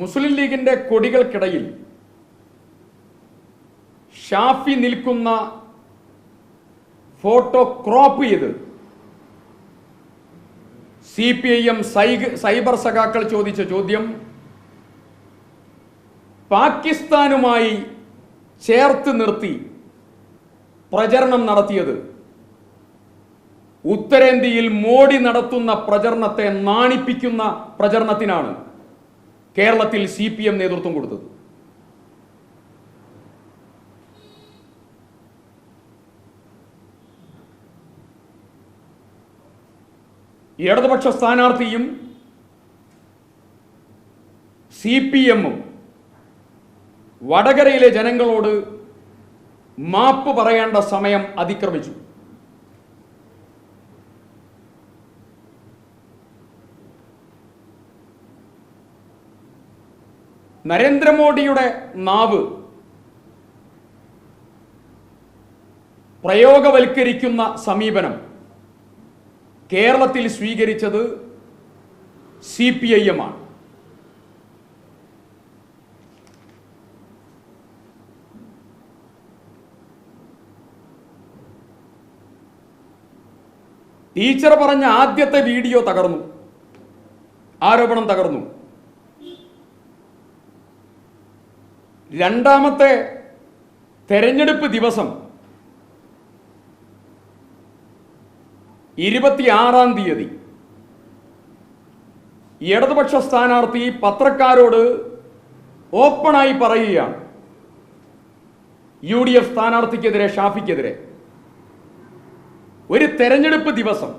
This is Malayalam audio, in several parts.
മുസ്ലിം ലീഗിന്റെ കൊടികൾക്കിടയിൽ ഷാഫി നിൽക്കുന്ന ഫോട്ടോ ക്രോപ്പ് ചെയ്ത് C P I M cyber സഖാക്കൾ ചോദിച്ച ചോദ്യം പാകിസ്ഥാനുമായി ചേർത്ത് നിർത്തി പ്രചരണം നടത്തിയത് ഉത്തരേന്ത്യയിൽ മോഡി നടത്തുന്ന പ്രചരണത്തെ നാണിപ്പിക്കുന്ന പ്രചരണത്തിനാണ്. കേരളത്തിൽ സി പി എം നേതൃത്വം കൊടുത്തത്. ഇടതുപക്ഷ സ്ഥാനാർത്ഥിയും സി പി എമ്മും വടകരയിലെ ജനങ്ങളോട് മാപ്പ് പറയേണ്ട സമയം അതിക്രമിച്ചു. നരേന്ദ്രമോദിയുടെ നാവ് പ്രയോഗവൽക്കരിക്കുന്ന സമീപനം കേരളത്തിൽ സ്വീകരിച്ചത് സി പി ഐ എം ആണ്. ടീച്ചർ പറഞ്ഞ ആദ്യത്തെ വീഡിയോ തകർന്നു. ആരോപണം തകർന്നു. രണ്ടാമത്തെ തെരഞ്ഞെടുപ്പ് ദിവസം ഇരുപത്തിയാറാം തീയതി. ഇടതുപക്ഷ സ്ഥാനാർത്ഥി പത്രക്കാരോട് ഓപ്പണായി പറയുകയാണ്. യു ഡി എഫ് സ്ഥാനാർത്ഥിക്കെതിരെ ഷാഫിക്കെതിരെ. ഒരു തെരഞ്ഞെടുപ്പ് ദിവസം.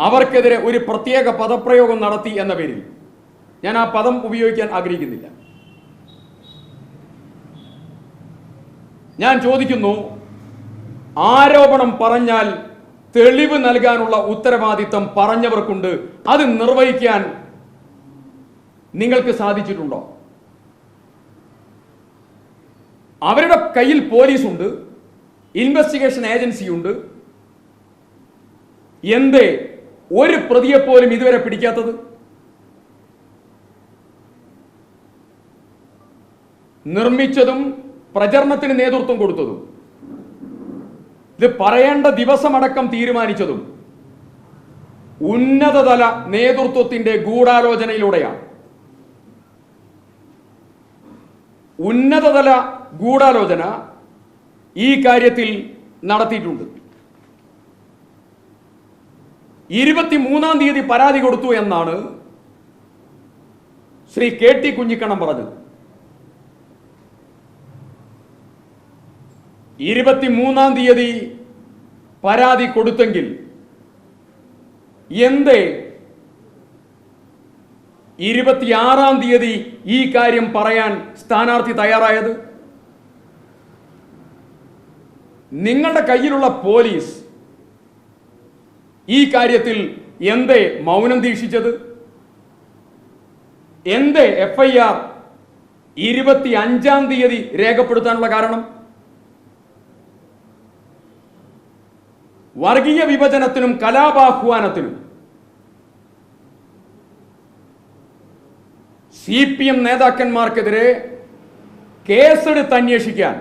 അവർക്കെതിരെ ഒരു പ്രത്യേക പദപ്രയോഗം നടത്തി എന്ന പേരിൽ. ഞാൻ ആ പദം ഉപയോഗിക്കാൻ ആഗ്രഹിക്കുന്നില്ല. ഞാൻ ചോദിക്കുന്നു ആരോപണം പറഞ്ഞാൽ തെളിവ് നൽകാനുള്ള ഉത്തരവാദിത്തം പറഞ്ഞവർക്കുണ്ട് അത് നിർവഹിക്കാൻ നിങ്ങൾക്ക് സാധിച്ചിട്ടുണ്ടോ? അവരുടെ കയ്യിൽ പോലീസുണ്ട് ഇൻവെസ്റ്റിഗേഷൻ ഏജൻസിയുണ്ട്. എന്തേ ഒരു പ്രതിയെ പോലും ഇതുവരെ പിടിക്കാത്തത്? നിർമ്മിച്ചതും പ്രചരണത്തിന് നേതൃത്വം കൊടുത്തതും. ഇത് പറയേണ്ട ദിവസമടക്കം തീരുമാനിച്ചതും ഉന്നതതല നേതൃത്വത്തിന്റെ ഗൂഢാലോചനയിലൂടെയാണ്. ഉന്നതതല ഗൂഢാലോചന ഈ കാര്യത്തിൽ നടത്തിയിട്ടുണ്ട്. ഇരുപത്തിമൂന്നാം തീയതി പരാതി കൊടുത്തു എന്നാണ് ശ്രീ കെ ടി കുഞ്ഞിക്കണ്ണം പറഞ്ഞത്. ഇരുപത്തിമൂന്നാം തീയതി പരാതി കൊടുത്തെങ്കിൽ എന്തേ ഇരുപത്തിയാറാം തീയതി ഈ കാര്യം പറയാൻ സ്ഥാനാർത്ഥി തയ്യാറായത്? നിങ്ങളുടെ കയ്യിലുള്ള പോലീസ് ഈ കാര്യത്തിൽ എന്തേ മൗനം ദീക്ഷിച്ചത്? എന്തേ എഫ് ഐ ആർ ഇരുപത്തി അഞ്ചാം തീയതി രേഖപ്പെടുത്താനുള്ള കാരണം? വർഗീയ വിഭജനത്തിനും കലാപാഹ്വാനത്തിനും സി പി എം നേതാക്കന്മാർക്കെതിരെ കേസെടുത്ത് അന്വേഷിക്കാൻ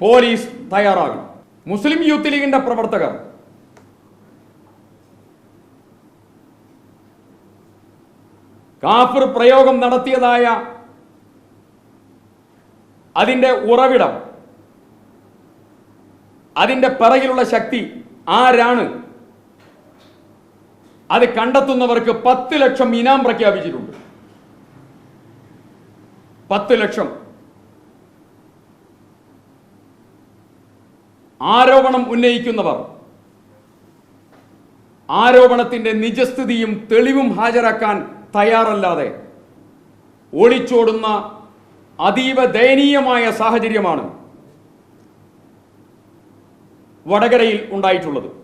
പോലീസ് തയ്യാറാകും. മുസ്ലിം യൂത്ത് ലീഗിന്റെ പ്രവർത്തകർ കാഫിർ പ്രയോഗം നടത്തിയതായ അതിന്റെ ഉറവിടം അതിന്റെ പിറകിലുള്ള ശക്തി ആരാണ്? അത് കണ്ടെത്തുന്നവർക്ക് പത്ത് ലക്ഷം ഇനാം പ്രഖ്യാപിച്ചിട്ടുണ്ട്. പത്ത് ലക്ഷം. ആരോപണം ഉന്നയിക്കുന്നവർ ആരോപണത്തിന്റെ നിജസ്ഥിതിയും തെളിവും ഹാജരാക്കാൻ തയ്യാറല്ലാതെ ഒളിച്ചോടുന്ന അതീവ ദയനീയമായ സാഹചര്യമാണ് വടകരയിൽ ഉണ്ടായിട്ടുള്ളത്.